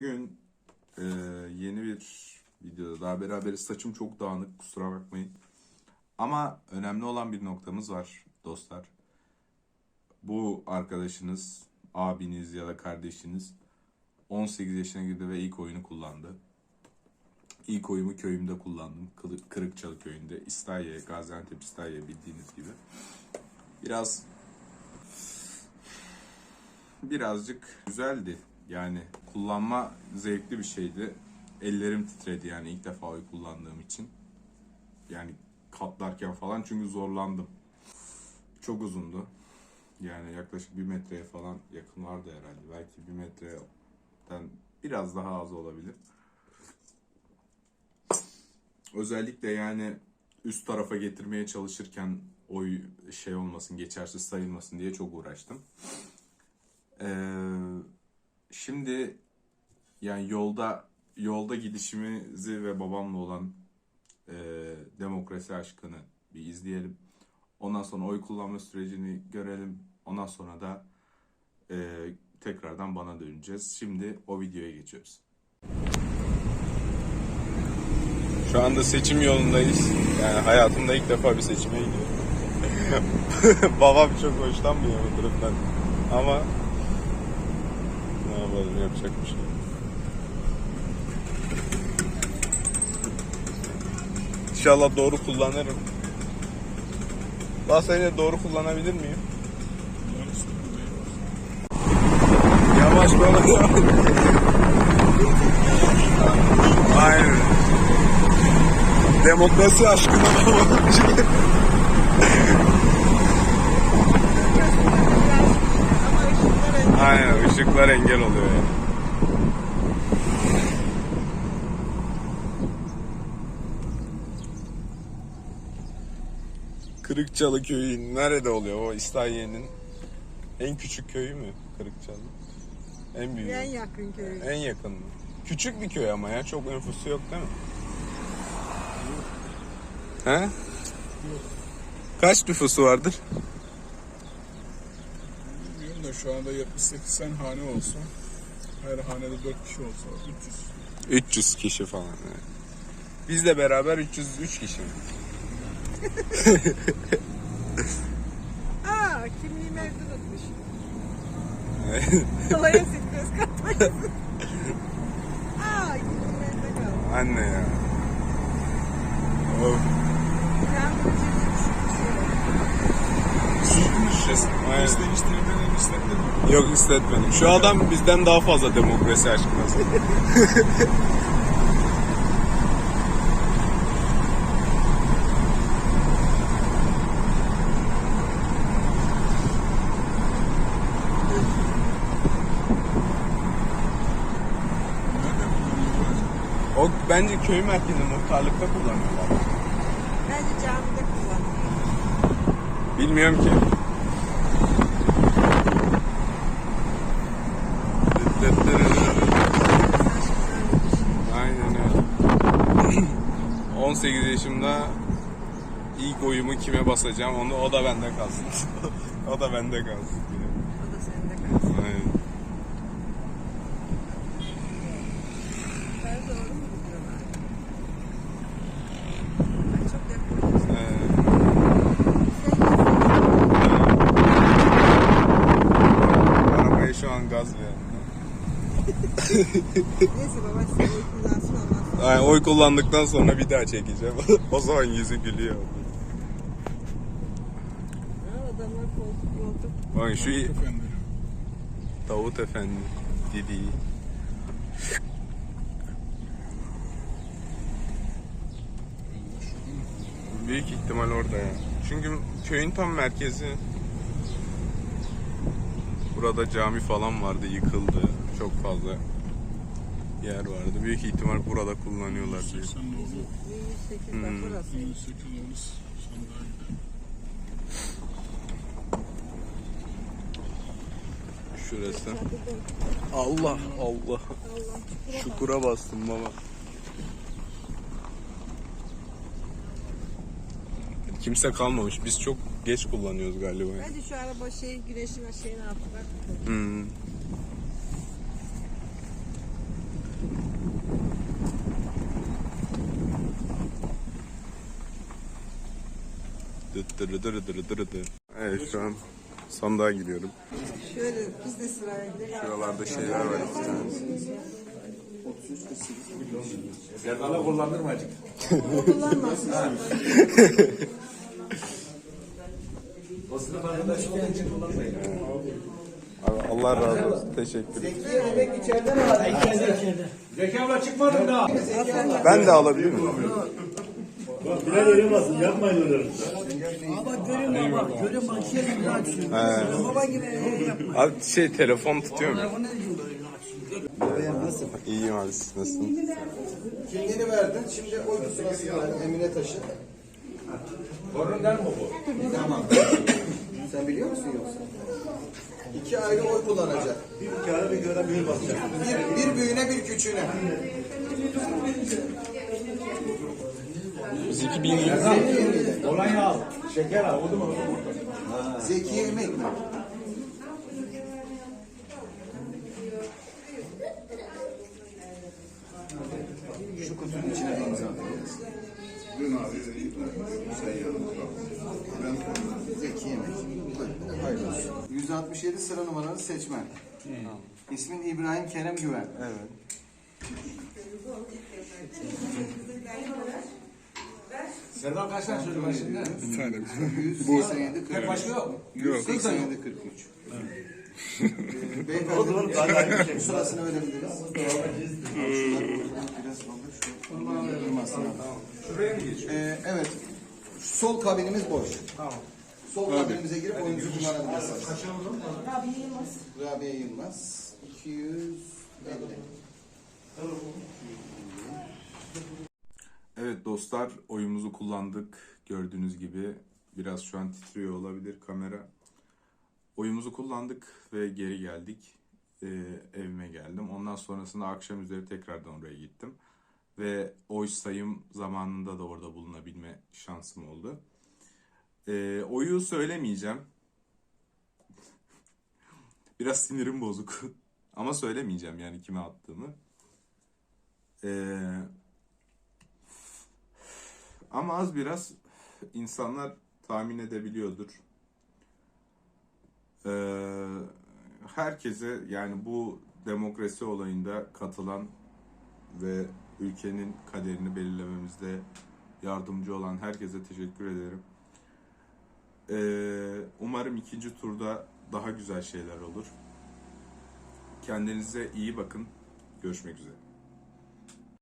Bugün e, yeni bir videoda daha beraberiz. Saçım çok dağınık kusura bakmayın. Ama önemli olan bir noktamız var dostlar. Bu arkadaşınız, abiniz ya da kardeşiniz 18 yaşına girdi ve ilk oyunu kullandı. İlk oyumu köyümde kullandım. Kırıkçalı köyünde. İstahiye, Gaziantep İstahiye bildiğiniz gibi. Biraz birazcık güzeldi. Yani kullanma zevkli bir şeydi. Ellerim titredi yani ilk defa oy kullandığım için. Yani katlarken falan çünkü zorlandım. Çok uzundu. Yani yaklaşık bir metreye falan yakın vardı herhalde. Belki bir metreden biraz daha az olabilir. Özellikle yani üst tarafa getirmeye çalışırken oy şey olmasın, geçersiz sayılmasın diye çok uğraştım. Ee, şimdi yani yolda yolda gidişimizi ve babamla olan e, demokrasi aşkını bir izleyelim. Ondan sonra oy kullanma sürecini görelim. Ondan sonra da e, tekrardan bana döneceğiz. Şimdi o videoya geçiyoruz. Şu anda seçim yolundayız. Yani hayatımda ilk defa bir seçime gidiyorum. Babam çok hoşlanmıyor bu durumdan. Ama yapalım yapacak bir şey. İnşallah doğru kullanırım. Daha sence doğru kullanabilir miyim? Yavaş bana. Aynen. Demokrasi aşkına Aynen ışıklar engel oluyor yani. Kırıkçalı köyü nerede oluyor o İslahiye'nin en küçük köyü mü Kırıkçalı? En büyüğü. En yakın köy. En yakın mı? Küçük bir köy ama ya çok nüfusu yok değil mi? He? Kaç nüfusu vardır? Da şu anda 78 hane olsa her hanede 4 kişi olsa 300. 300 kişi falan. evet. Bizle beraber 303 kişi. Aa kimliğimi evde unutmuş. Kolay gelsin göz katmayın. Aa kimliğim evde kaldı. Anne ya. Of. Ben bu Sütün şişesi. Aynen. Biz değiştirilmeden istemedin mi? Yok hissetmedim. Şu adam bizden daha fazla demokrasi aşkınası. O bence köy merkezinde muhtarlıkta kullanıyorlar. Bence camide kullanıyor. Bilmiyorum ki. Aynen öyle. 18 yaşımda ilk oyumu kime basacağım onu o da bende kalsın. o da bende kalsın. O da sende kalsın. Aynen. Ben doğru mu gidiyorlar? Ay çok yakın. Arabaya şu an gaz verdim. Neyse baba sen kullansın ondan Ay, oy kullandıktan sonra bir daha çekeceğim. o zaman yüzü gülüyor. Adamlar koltuk koltuk. Bak şu. Davut Efendi dediği. Büyük ihtimal orada ya. Çünkü köyün tam merkezi. Burada cami falan vardı, yıkıldı. Çok fazla yer vardı. Büyük ihtimal burada kullanıyorlar diye. 80 doğru. 108 Hmm. burası. 108 oluruz. Sen daha gidelim. Şurası. Allah Allah. Şukura bastım baba. Kimse kalmamış. Biz çok geç kullanıyoruz galiba. Bence şu araba şey güneşin şeyini attı bak. Hmm. Dırı dırı dırı dırı dırı. Evet şu an sandığa gidiyorum. Şöyle biz de sırayla. Şuralarda şeyler var iki tane. Zerdala kullandırma acık. Kullanmasın. O sınıf arkadaşı olduğu için kullanmayın. Abi Allah razı olsun. Teşekkür ederim. Zeki abla çıkmadın daha. Ben de alabilir miyim? Bilal öyle basın yapmayın öyle. Baba görün baba. Görün bak şey gibi açsın. Baba gibi yapma. Abi şey telefon tutuyor mu? İyiyim abi siz nasılsınız? Kimliğini verdin. Şimdi oy pusulasını ver. Emine taşı. Korundan mı bu? Tamam. Sen biliyor musun yoksa? İki ayrı oy kullanacak. Bir kağıda bir kağıda bir basacak. Bir, bir büyüğüne bir küçüğüne. Biz 2020 Kolonya al. Şeker al. Oldu mu? Oldu mu? Zekiye emek mi? Şu kutunun içine bir imza atacağız. Zeki Yemek. Buyurun, Hayırlı olsun. 167 sıra numaralı seçmen. İsmin İbrahim Kerem Güven. Evet. Serdar kaç tane var şimdi? Bir tane. 187 43. Tek başka yok mu? 187 43. Ee, Beyefendi bu sırasını verebiliriz. Biraz. Şuraya? Ee, evet. Sol kabinimiz boş. Tamam. Sol kabinimize girip oyuncu kullanabilirsiniz. Rabia Yılmaz. Rabia Yılmaz. 250. Dostlar oyumuzu kullandık. Gördüğünüz gibi biraz şu an titriyor olabilir kamera. Oyumuzu kullandık ve geri geldik. Ee, evime geldim. Ondan sonrasında akşam üzeri tekrardan oraya gittim. Ve oy sayım zamanında da orada bulunabilme şansım oldu. Ee, oyu söylemeyeceğim. Biraz sinirim bozuk. Ama söylemeyeceğim yani kime attığımı. Ee, ama az biraz insanlar tahmin edebiliyordur. Ee, herkese yani bu demokrasi olayında katılan ve ülkenin kaderini belirlememizde yardımcı olan herkese teşekkür ederim. Ee, umarım ikinci turda daha güzel şeyler olur. Kendinize iyi bakın. Görüşmek üzere.